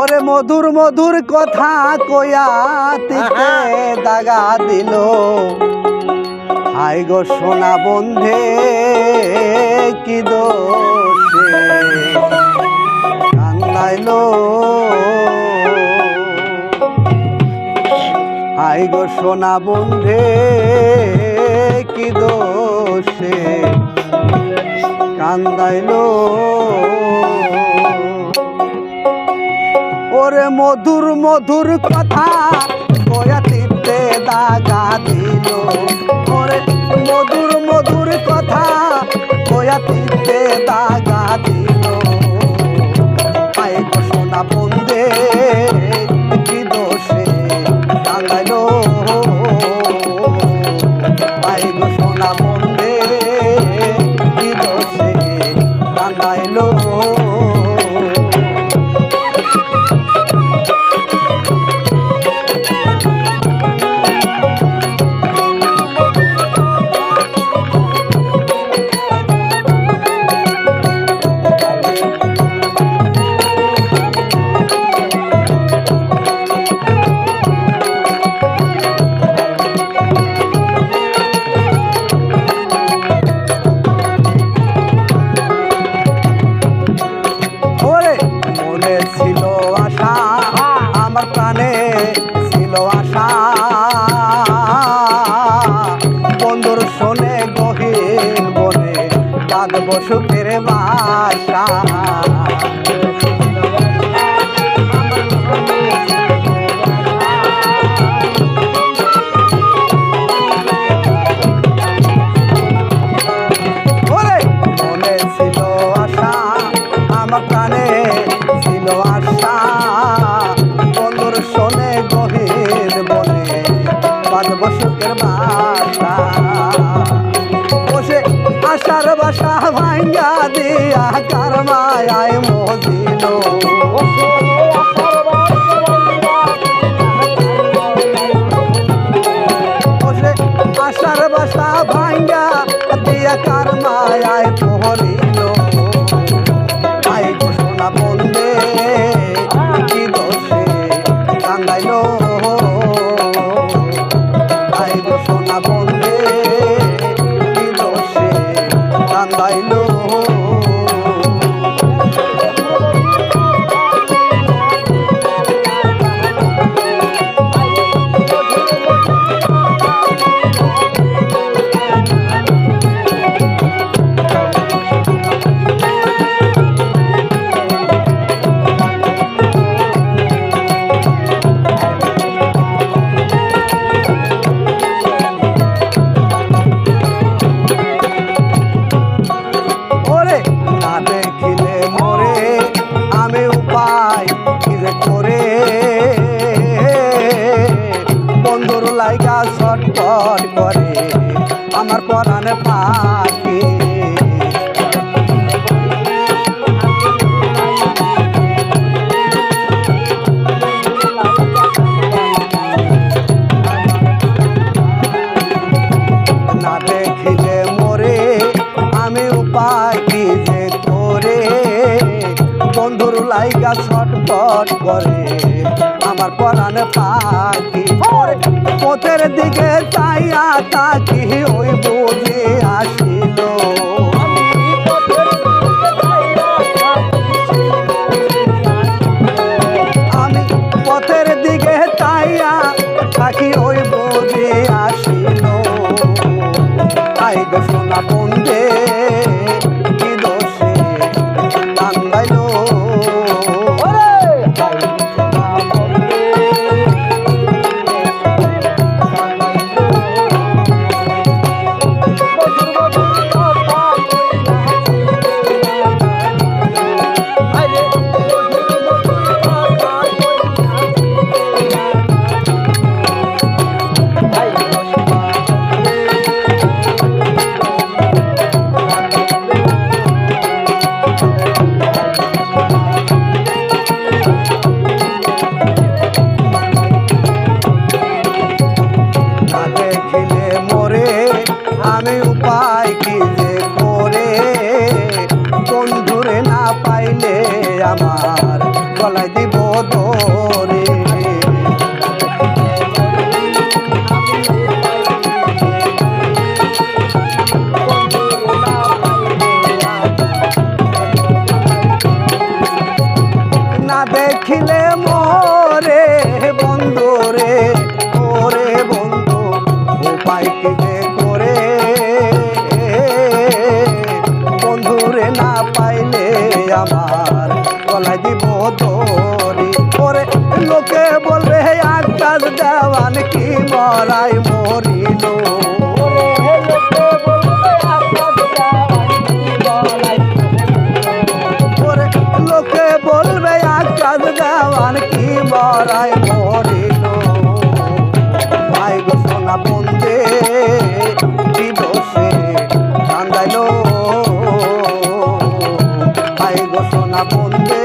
ওরে মধুর মধুর কথা কয়া তিতে দাগা দিল। আই গো সোনা বন্ধে, কি দোষে? কান্দাইলো। আই গো সোনা বন্ধে, কি দোষে? কান্দাইলো। ওরে মধুর মধুর কথা। বাঁধব সুখের ভাঙ্গা দিয়া কার মায়ায় বসে আশার বাসা ভাঙ্গা দিয়া কার মায়ায় পহরিল কান্দাইল পরাণে পাখি না দেখিলে উপায় কি যে করে? বন্ধুর লাইগা ছটফট করে। আমার পরাণ পাখি। পথের দিকে চাইয়া তাকি, ওই বুঝে আসিল। আমি পথের দিকে চাইয়া তাকি, ওই বুঝে আসিল। গো সোনা বন্ধে না দেখিলে মরে বন্ধু রে, ওরে বন্ধু, উপায় করে? বন্ধু রে না পাইলে আমার গলায় দিব তোরে ওরে লোকে বলবে আকাশ দেওয়ান কি মরাই মরিল? দেওয়ান কি মরাই মরিল ভাই গো সোনা বন্দে কি কান্দাইল। ভাই সোনা বন্দে